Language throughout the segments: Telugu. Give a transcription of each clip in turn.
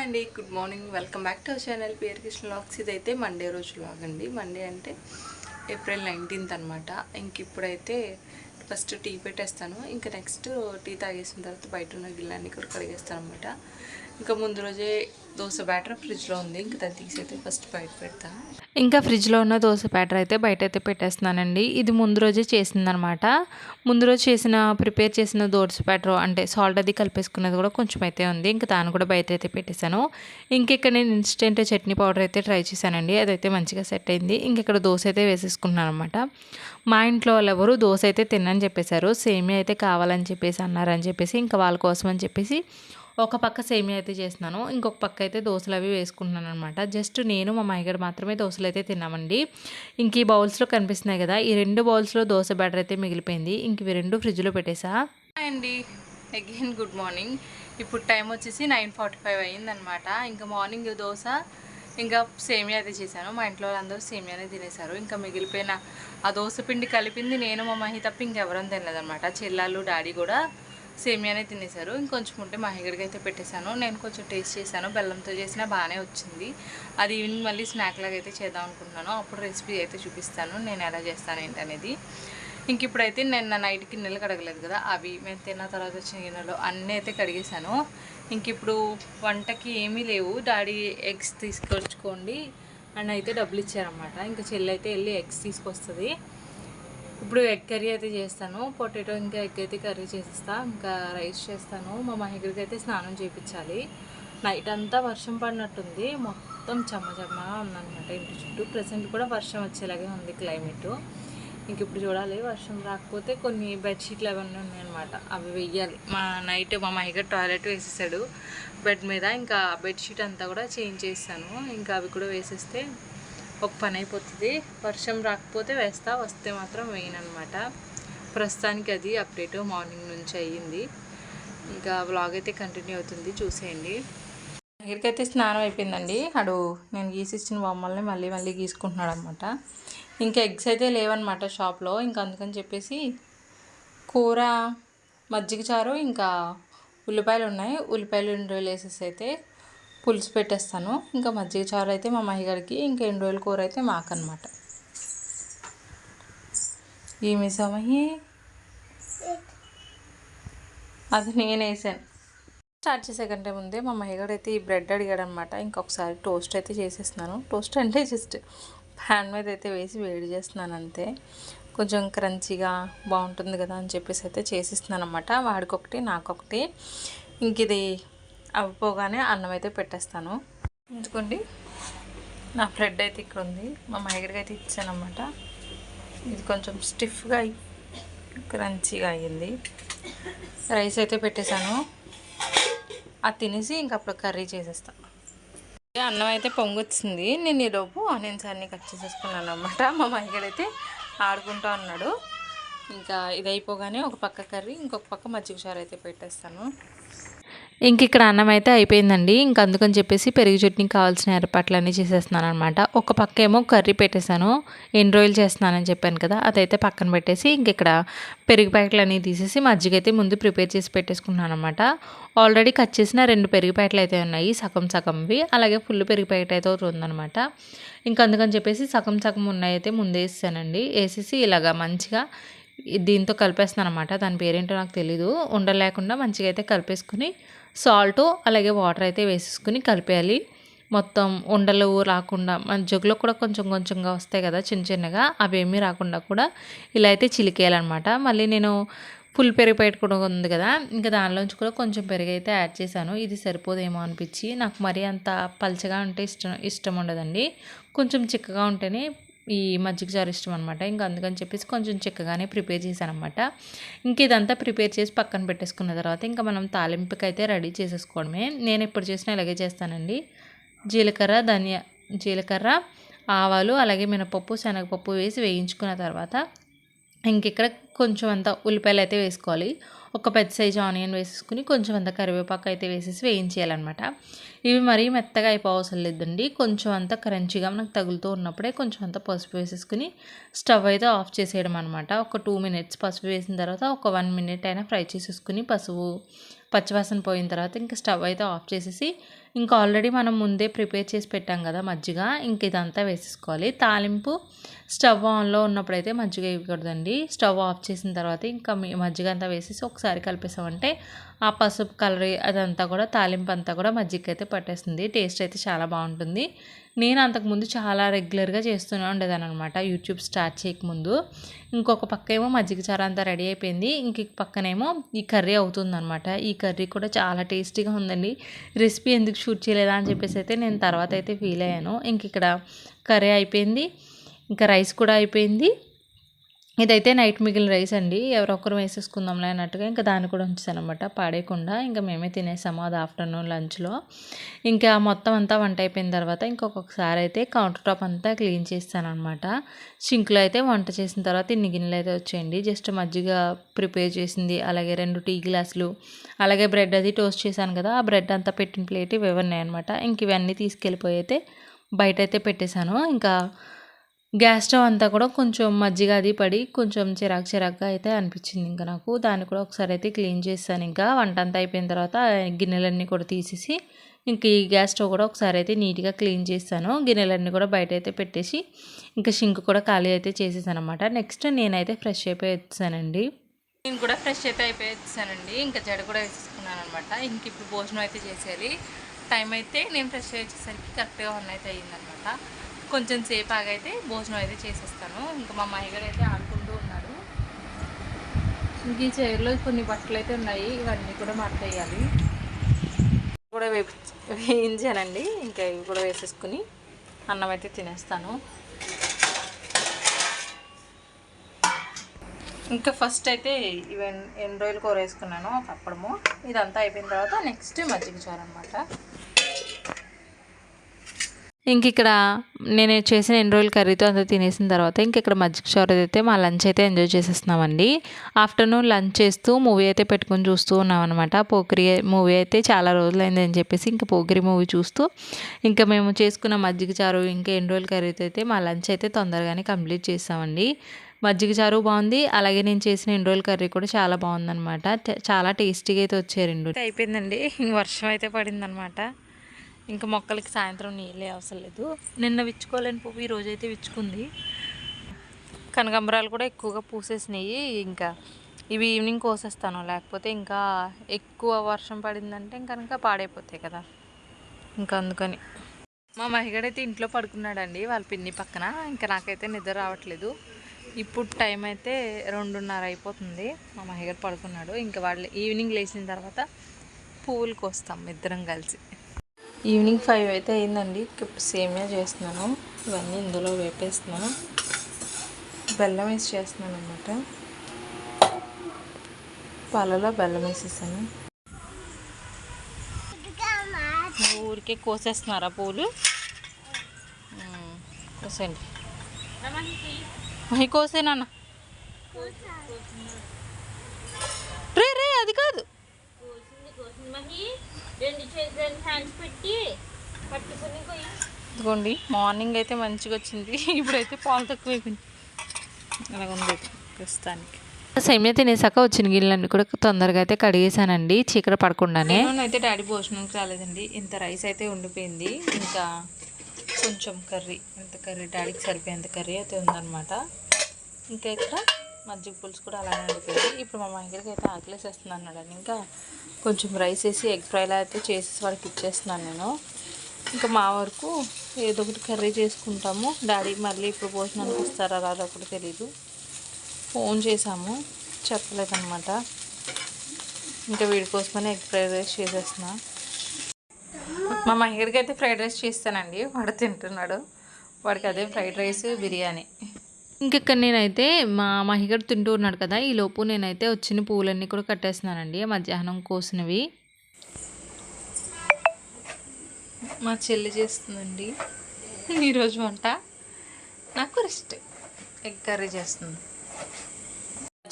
హాయ్ అండి good morning welcome back to our channel పేరు కృష్ణ వ్లాగ్స్ ఇదైతే మండే రోజు వ్లాగ్ అండి. మండే అంటే ఏప్రిల్ నైన్టీన్త్ అనమాట ఇంక ఇప్పుడైతే ఫస్ట్ టీ పెట్టేస్తాను. ఇంకా నెక్స్ట్ టీ తాగేసిన తర్వాత బయట ఉన్న గిల్లాన్ని కూడా కడిగేస్తాను అనమాట ఇంకా ముందు రోజే దోశ బ్యాటర్ ఫ్రిడ్జ్లో ఉంది. ఇంకా దాన్ని తీసైతే ఫస్ట్ బయట పెడతాను ఇంకా ఫ్రిడ్జ్లో ఉన్న దోశ బ్యాటర్ అయితే బయట అయితే పెట్టేస్తున్నానండి. ఇది ముందు రోజే చేసిందనమాట. ముందు రోజు చేసిన ప్రిపేర్ చేసిన దోశ బ్యాటర్ అంటే సాల్ట్ అది కలిపేసుకున్నది కూడా కొంచెం అయితే ఉంది. ఇంకా దాన్ని కూడా బయట అయితే పెట్టేశాను. ఇంక ఇక్కడ నేను ఇన్స్టెంట్ చట్నీ పౌడర్ అయితే ట్రై చేశానండి. అదైతే మంచిగా సెట్ అయింది. ఇంక ఇక్కడ దోశ అయితే వేసేసుకున్నాను అనమాట మా ఇంట్లో వాళ్ళు ఎవరు దోశ అయితే తిన్నని చెప్పేశారు. సేమియా అయితే కావాలని చెప్పేసి అన్నారని చెప్పేసి ఇంకా వాళ్ళ కోసం అని చెప్పేసి ఒక పక్క సేమియా అయితే చేస్తున్నాను ఇంకొక పక్క అయితే దోశలు అవి వేసుకుంటున్నాను అనమాట జస్ట్ నేను మా మాయగడ మాత్రమే దోశలు అయితే తిన్నామండి. ఇంక ఈ బౌల్స్లో కనిపిస్తున్నాయి కదా ఈ రెండు బౌల్స్లో దోశ బ్యాటర్ అయితే మిగిలిపోయింది. ఇంక ఇవి రెండు ఫ్రిడ్జ్లో పెట్టేసా? అండి. అగైన్ గుడ్ మార్నింగ్ ఇప్పుడు టైం వచ్చేసి నైన్ ఫార్టీ ఫైవ్ అయ్యిందనమాట ఇంకా మార్నింగ్ దోశ ఇంకా సేమియా అయితే చేశాను. మా ఇంట్లో వాళ్ళందరూ సేమియానే తినేశారు. ఇంకా మిగిలిపోయిన ఆ దోశ పిండి కలిపింది నేను మా మహి తప్ప ఇంకెవరం తినలేదన్నమాట. చెల్లాళ్ళు డాడీ కూడా సేమియానే తినేశారు. ఇంకొంచెం ఉంటే మా హెగడికి అయితే పెట్టేశాను. నేను కొంచెం టేస్ట్ చేశాను. బెల్లంతో చేసినా బాగానే వచ్చింది. అది ఈవినింగ్ మళ్ళీ స్నాక్ లాగా అయితే చేద్దాం అనుకుంటున్నాను. అప్పుడు రెసిపీ అయితే చూపిస్తాను. నేను ఎలా చేస్తాను ఏంటనేది. ఇంక ఇప్పుడైతే నిన్న నైట్ గిన్నెలు కడగలేదు కదా అవి మేము తిన్న తర్వాత వచ్చిన గిన్నెలు అన్నీ అయితే కడిగేశాను. ఇంక ఇప్పుడు వంటకి ఏమీ లేవు. డాడీ ఎగ్స్ తీసుకొచ్చుకోండి అండ్ అయితే డబ్బులు ఇచ్చారన్నమాట. ఇంకా చెల్లి అయితే వెళ్ళి ఎగ్స్ తీసుకొస్తుంది. ఇప్పుడు ఎగ్ కర్రీ అయితే చేస్తాను. పొటాటో ఇంకా ఎగ్ అయితే కర్రీ చేసేస్తా ఇంకా రైస్ చేస్తాను. మా మహిళకి అయితే స్నానం చేయించాలి నైట్ అంతా వర్షం పడినట్టుంది. మొత్తం చెమ్మ చెమ్మగా ఉందన్నమాట ఇంటి చుట్టూ. ప్రజెంట్ కూడా వర్షం వచ్చేలాగే ఉంది క్లైమేట్ ఇంక ఇప్పుడు చూడాలి. వర్షం రాకపోతే కొన్ని బెడ్షీట్లు అవన్నీ ఉన్నాయన్నమాట. అవి వెయ్యాలి. మా నైట్ మా మహిళ టాయిలెట్ వేసేసాడు. బెడ్ మీద ఇంకా బెడ్షీట్ అంతా కూడా చేంజ్ చేస్తాను. ఇంకా అవి కూడా వేసేస్తే ఒక పని అయిపోతుంది. వర్షం రాకపోతే వేస్తా వస్తే మాత్రం వేయనమాట ప్రస్తుతానికి అది అప్డేట్ మార్నింగ్ నుంచి అయ్యింది. ఇంకా వ్లాగ్ అయితే కంటిన్యూ అవుతుంది. చూసేయండి. ఎక్కడికైతే స్నానం అయిపోయిందండి. అడు నేను గీసిచ్చిన బొమ్మల్ని మళ్ళీ మళ్ళీ గీసుకుంటున్నాడు అనమాట ఇంకా ఎగ్స్ అయితే లేవన్నమాట షాప్లో. ఇంకా అందుకని చెప్పేసి కూర మజ్జిగ చారు ఇంకా ఉల్లిపాయలు ఉన్నాయి. ఉల్లిపాయలు రెండు వేసేసి అయితే పులుసు పెట్టేస్తాను. ఇంకా మజ్జిగ చారు అయితే మా మహిగడికి ఇంకా ఎండు రోజుల కూర అయితే మాకనమాట ఏమి సమహి అది నేను వేసాను. స్టార్ట్ చేసే కంటే ముందే మా మహిగాడు అయితే ఈ బ్రెడ్ అడిగాడు అనమాట ఇంకొకసారి టోస్ట్ అయితే చేసేస్తున్నాను. టోస్ట్ అంటే జస్ట్ ప్యాన్ మీద అయితే వేసి వేడి చేస్తున్నాను అంతే. కొంచెం క్రంచీగా బాగుంటుంది కదా అని చెప్పేసి అయితే చేసిస్తున్నాను అనమాట వాడికొకటి నాకొకటి. ఇంక ఇది అవ్వపోగానే అన్నం అయితే పెట్టేస్తాను. ఉంచుకోండి. నా బ్రెడ్ అయితే ఇక్కడ ఉంది మా మైగడికి అయితే ఇచ్చానమాట ఇది కొంచెం స్టిఫ్గా క్రంచీగా అయ్యింది. రైస్ అయితే పెట్టేశాను. అది తినేసి ఇంక అప్పుడు కర్రీ చేసేస్తాను అన్నం అయితే పొంగొచ్చింది. నేను ఈలోపు ఆనియన్స్ అన్నీ కట్ చేసేసుకున్నాను అనమాట మా మైగడైతే ఆడుకుంటూ ఉన్నాడు. ఇంకా ఇది అయిపోగానే ఒక పక్క కర్రీ ఇంకొక పక్క మజ్జిగ చారు అయితే పెట్టేస్తాను. ఇంక ఇక్కడ అన్నం అయితే అయిపోయిందండి. ఇంక అందుకని చెప్పేసి పెరుగు చట్నీకి కావాల్సిన ఏర్పాట్లన్నీ చేసేస్తున్నాను అనమాట ఒక పక్క ఏమో కర్రీ పెట్టేశాను. ఎన్ని రోజులు చేస్తున్నానని చెప్పాను కదా అదైతే పక్కన పెట్టేసి ఇంక ఇక్కడ పెరుగు ప్యాకెట్లు అనేవి తీసేసి మజ్జిగ అయితే ముందు ప్రిపేర్ చేసి పెట్టేసుకున్నాను అనమాట ఆల్రెడీ కట్ చేసిన రెండు పెరుగు ప్యాకెట్లు అయితే ఉన్నాయి సగం సగంవి. అలాగే ఫుల్ పెరుగు ప్యాకెట్ అయితే ఒకటి ఉందనమాట ఇంకా అందుకని చెప్పేసి సగం సగం ఉన్నాయి అయితే ముందు వేసేసానండి. వేసేసి ఇలాగా మంచిగా దీంతో కలిపేస్తున్నాను అనమాట దాని పేరేంటో నాకు తెలీదు. ఉండలేకుండా మంచిగా అయితే కలిపేసుకుని సాల్ట్ అలాగే వాటర్ అయితే వేసేసుకుని కలిపేయాలి. మొత్తం ఉండలు రాకుండా మన జగ్గులో కూడా కొంచెం కొంచెంగా వస్తాయి కదా చిన్న చిన్నగా అవేమీ రాకుండా కూడా ఇలా అయితే చిలికేయాలన్నమాట. మళ్ళీ నేను ఫుల్ పెరుగు పెట్టుకోవడం ఉంది కదా ఇంకా దానిలోంచి కూడా కొంచెం పెరుగు అయితే యాడ్ చేశాను. ఇది సరిపోదేమో అనిపించి నాకు మరీ అంత పల్చగా ఉంటే ఇష్టం ఇష్టం ఉండదండి. కొంచెం చిక్కగా ఉంటేనే ఈ మజ్జిగ చారు ఇష్టం అనమాట ఇంకా అందుకని చెప్పేసి కొంచెం చిక్కగానే ప్రిపేర్ చేశాను అనమాట ఇంక ఇదంతా ప్రిపేర్ చేసి పక్కన పెట్టేసుకున్న తర్వాత ఇంకా మనం తాలింపుకి అయితే రెడీ చేసేసుకోవడమే. నేను ఎప్పుడు చేసినా ఇలాగే చేస్తానండి. జీలకర్ర ధనియా జీలకర్ర ఆవాలు అలాగే మినపప్పు శనగపప్పు వేసి వేయించుకున్న తర్వాత ఇంక ఇక్కడ కొంచెం అంత ఉల్లిపాయలు అయితే వేసుకోవాలి. ఒక పెద్ద సైజు ఆనియన్ వేసేసుకుని కొంచెం అంత కరివేపాకు అయితే వేసేసి వేయించేయాలన్నమాట. ఇవి మరీ మెత్తగా అయిపోవసరం లేదండి. కొంచెం అంత క్రంచిగా మనకు తగులుతూ ఉన్నప్పుడే కొంచెం అంత పసుపు వేసేసుకుని స్టవ్ అయితే ఆఫ్ చేసేయడం అనమాట ఒక టూ మినిట్స్ పసుపు వేసిన తర్వాత ఒక వన్ మినిట్ అయినా ఫ్రై చేసేసుకుని పసుపు పచ్చివాసన పోయిన తర్వాత ఇంకా స్టవ్ అయితే ఆఫ్ చేసేసి ఇంకా ఆల్రెడీ మనం ముందే ప్రిపేర్ చేసి పెట్టాం కదా మజ్జిగ ఇంక ఇదంతా వేసేసుకోవాలి. తాలింపు స్టవ్ ఆన్లో ఉన్నప్పుడైతే మజ్జిగ ఇవ్వకూడదండి స్టవ్ ఆఫ్ చేసిన తర్వాత ఇంకా మజ్జిగ అంతా వేసేసి ఒకసారి కలిపేసామంటే ఆ పసుపు కలర్ అదంతా కూడా తాలింపు అంతా కూడా మజ్జిగ అయితే పట్టేస్తుంది. టేస్ట్ అయితే చాలా బాగుంటుంది. నేను అంతకుముందు చాలా రెగ్యులర్గా చేస్తూనే ఉండేదాన్ని అనమాట యూట్యూబ్ స్టార్ట్ చేయకముందు. ఇంకొక పక్క ఏమో మజ్జిగ చారు అంతా రెడీ అయిపోయింది. ఇంక పక్కనేమో ఈ కర్రీ అవుతుందనమాట ఈ కర్రీ కూడా చాలా టేస్టీగా ఉందండి. రెసిపీ ఎందుకు షూట్ చేయలేదా అని చెప్పేసి అయితే నేను తర్వాత అయితే ఫీల్ అయ్యాను. ఇంక ఇక్కడ కర్రీ అయిపోయింది. ఇంకా రైస్ కూడా అయిపోయింది. ఇదైతే నైట్ మిగిలిన రైస్ అండి. ఎవరొకరు వేసేసుకుందాంలే అన్నట్టుగా ఇంకా దాన్ని కూడా ఉంచాను అనమాట పాడేయకుండా ఇంకా మేమే తినేసాము అది ఆఫ్టర్నూన్ లంచ్లో. ఇంకా మొత్తం అంతా వంట అయిపోయిన తర్వాత ఇంకొకసారి అయితే కౌంటర్ టాప్ అంతా క్లీన్ చేస్తానమాట సింక్లో అయితే వంట చేసిన తర్వాత ఇన్ని గిన్నెలు అయితే వచ్చేయండి. జస్ట్ మజ్జిగ ప్రిపేర్ చేసింది. అలాగే రెండు టీ గ్లాసులు అలాగే బ్రెడ్ అది టోస్ట్ చేశాను కదా ఆ బ్రెడ్ అంతా పెట్టిన ప్లేట్ ఇవి ఉన్నాయి అనమాట ఇంక ఇవన్నీ తీసుకెళ్ళిపోయి అయితే బయట అయితే పెట్టేశాను. ఇంకా గ్యాస్ స్టవ్ అంతా కూడా కొంచెం మజ్జిగ అది పడి కొంచెం చిరాకు చిరాకుగా అయితే అనిపించింది ఇంకా నాకు. దాన్ని కూడా ఒకసారి అయితే క్లీన్ చేస్తాను ఇంకా. వంట అంతా అయిపోయిన తర్వాత గిన్నెలన్నీ కూడా తీసేసి ఇంక ఈ గ్యాస్ స్టవ్ కూడా ఒకసారి అయితే నీట్గా క్లీన్ చేస్తాను. గిన్నెలన్నీ కూడా బయట అయితే పెట్టేసి ఇంకా షింక్ కూడా ఖాళీ అయితే చేసేసాను అనమాట నెక్స్ట్ నేనైతే ఫ్రెష్ అయిపోయి వచ్చానండి నేను కూడా ఫ్రెష్ అయితే అయిపోయి వచ్చానండి ఇంకా జడ కూడా వేసేసుకున్నాను అనమాట ఇంక ఇప్పుడు భోజనం అయితే చేసేయాలి. టైం అయితే నేను ఫ్రెష్ అయ్యేసరికి కరెక్ట్గా వన్ అయితే అయ్యిందనమాట కొంచెం సేపు ఆగైతే భోజనం అయితే చేసేస్తాను. ఇంకా మా మాయగారు అయితే ఆడుకుంటూ ఉన్నాడు ఇంక ఈ చైర్లో కొన్ని బట్టలు అయితే ఉన్నాయి. ఇవన్నీ కూడా మడత కూడా వేపి వేయించానండి. ఇంకా ఇవి కూడా వేసేసుకుని అన్నం అయితే తినేస్తాను. ఇంకా ఫస్ట్ అయితే ఇవి ఎన్ని రోజులు కూర వేసుకున్నాను ఒక అప్పడము. ఇదంతా అయిపోయిన తర్వాత నెక్స్ట్ మజ్జిగ చారు అనమాట ఇంక ఇక్కడ నేను చేసిన ఎన్ని రోజులు కర్రీతో అంతా తినేసిన తర్వాత ఇంక ఇక్కడ మజ్జిగ చారు అయితే మా లంచ్ అయితే ఎంజాయ్ చేసేస్తున్నామండి. ఆఫ్టర్నూన్ లంచ్ చేస్తూ మూవీ అయితే పెట్టుకొని చూస్తూ ఉన్నాం అనమాట పోకిరి మూవీ అయితే చాలా రోజులైంది అని చెప్పేసి ఇంకా పోకిరి మూవీ చూస్తూ ఇంకా మేము చేసుకున్న మజ్జిగ చారు ఇంకా ఎన్ని రోజులు కర్రీతో అయితే మా లంచ్ అయితే తొందరగానే కంప్లీట్ చేసామండి మజ్జిగ చారు బాగుంది. అలాగే నేను చేసిన ఎన్ని రోజుల కర్రీ కూడా చాలా బాగుందన్నమాట. చాలా టేస్టీగా అయితే వచ్చాయి రెండు. అయిపోయిందండి. వర్షం అయితే పడిందనమాట ఇంకా మొక్కలకి సాయంత్రం నీళ్ళే అవసరం లేదు. నిన్న విచ్చుకోలేని పువ్వు ఈ రోజైతే విచ్చుకుంది. కనకాంబరాలు కూడా ఎక్కువగా పూసేసినాయి. ఇంకా ఇవి ఈవినింగ్ కోసేస్తాను. లేకపోతే ఇంకా ఎక్కువ వర్షం పడిందంటే ఇంకా కనుక పాడైపోతాయి కదా. ఇంకా అందుకని. మా మహిగడైతే ఇంట్లో పడుకున్నాడండి. వాళ్ళ పిన్ని పక్కన. ఇంకా నాకైతే నిద్ర రావట్లేదు. ఇప్పుడు టైం అయితే రెండున్నర అయిపోతుంది. మా మహిగడ పడుకున్నాడు. ఇంకా వాళ్ళు ఈవినింగ్ లేచిన తర్వాత పువ్వులు కోస్తాం. ఇద్దరం కలిసి. ఈవినింగ్ ఫైవ్ అయితే అయిందండి. సేమియా చేస్తున్నాను. ఇవన్నీ ఇందులో వేపేస్తున్నాను. బెల్లం వేసి చేస్తున్నాను అనమాట పాలలో బెల్లం వేసేసాను. ఊరికే కోసేస్తున్నారా పూలు? కోసేయండి. అవి కోసేనన్న రే రే అది కాదు. ఇదిగోండి మార్నింగ్ అయితే మంచిగా వచ్చింది ఇప్పుడైతే పాలు తక్కువ అయిపోయింది అలా ఉంది ప్రస్తుతానికి సేమియా తినేసాక వచ్చిన గిన్నెలన్నీ కూడా తొందరగా అయితే కడిగేసానండి చీకటి పడకుండానే. నేను అయితే డాడీ భోజనంకి రాలేదండి. ఇంత రైస్ అయితే ఉండిపోయింది. ఇంకా కొంచెం కర్రీ ఇంత కర్రీ డాడీకి సరిపోయేంత కర్రీ అయితే ఉందన్నమాట. ఇంకా ఇక్కడ మజ్జిగ పులుసు కూడా అలానే ఉండిపోయింది ఇప్పుడు మా మహిళకి అయితే ఆకలేసేస్తుంది అన్నాడు ఇంకా కొంచెం రైస్ వేసి ఎగ్ ఫ్రైలా అయితే చేసేసి వాడికి ఇచ్చేస్తున్నాను నేను. ఇంకా మా వరకు ఏదో ఒకటి కర్రీ చేసుకుంటాము. డాడీ మళ్ళీ ఇప్పుడు భోజనానికి వస్తారా రాదో ఒకటి తెలీదు. ఫోన్ చేసాము చెప్పలేదన్నమాట. ఇంకా వీడి కోసమని ఎగ్ ఫ్రైడ్ రైస్ చేసేస్తున్నా. మా మహిళకి అయితే ఫ్రైడ్ రైస్ చేస్తానండి. వాడు తింటున్నాడు. వాడికి అదే ఫ్రైడ్ రైస్ బిర్యానీ. ఇంకెక్కడ నేనైతే మా మహిగడు తింటూ ఉన్నాడు కదా ఈ లోపు నేనైతే వచ్చిన పూలన్నీ కూడా కట్టేస్తున్నానండి మధ్యాహ్నం కోసినవి. మా చెల్లి చేస్తుందండి. ఈరోజు వంట నాకు రెస్ట్ ఎగ్ కర్రీ చేస్తుంది.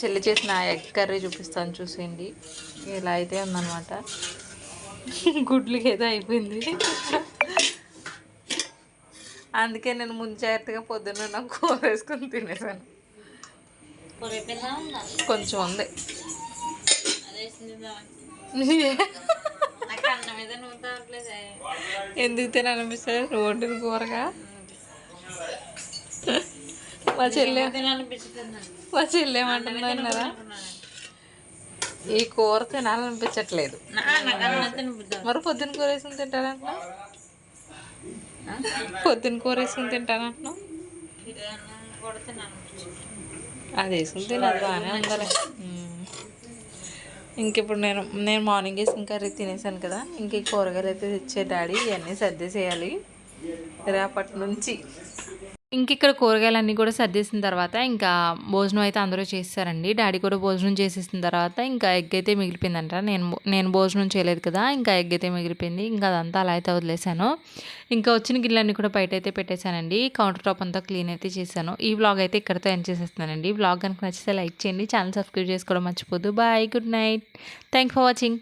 చెల్లి చేసిన ఎగ్ కర్రీ చూపిస్తాను చూసేయండి ఇలా అయితే ఉందన్నమాట. గుడ్లకి ఏదో అయిపోయింది. అందుకే నేను ముందు జాగ్రత్తగా పొద్దున్న నాకు కూర వేసుకొని తినేసాను. కొంచెం ఉంది. అన్నం మీద నువ్వు ఎందుకు తినాలనిపిస్తుంది రోడ్డు కూరగా? మా చెల్లె మా చెల్లె ఏమంటున్నారా ఈ కూర తినాలనిపించట్లేదు. మరి పొద్దున్న కూర వేసుకుని తింటారంటున్నా? పొద్దున కూర వేసుకుని తింటాను అన్నం అది వేసుకుని తినదు బాగానే ఉండాలి ఇంకిప్పుడు నేను నేను మార్నింగ్ వేసిన కర్రీ తినేసాను కదా ఇంక కూరగాయలు అయితే తెచ్చే డాడీ ఇవన్నీ సర్దేసేయాలి. రేపటి నుంచి. ఇంక ఇక్కడ కూరగాయలన్నీ కూడా సర్దేసిన తర్వాత ఇంకా భోజనం అయితే అందరూ చేస్తారండి. డాడీ కూడా భోజనం చేసేసిన తర్వాత ఇంకా ఎగ్ అయితే మిగిలిపోయిందంట నేను నేను భోజనం చేయలేదు కదా ఇంకా ఎగ్ అయితే మిగిలిపోయింది. ఇంకా అదంతా అలా అయితే వదిలేశాను. ఇంకా వచ్చిన గిన్నెలన్నీ కూడా బయట అయితే పెట్టేశానండి. కౌంటర్ టాప్ అంతా క్లీన్ అయితే చేశాను. ఈ వ్లాగ్ అయితే ఇక్కడితో ఎండ్ చేసేస్తున్నానండి. వ్లాగ్ కనుక నచ్చితే లైక్ చేయండి. ఛానల్ సబ్స్క్రైబ్ చేసుకోవడం మర్చిపోద్దు bye good night. Thank for watching.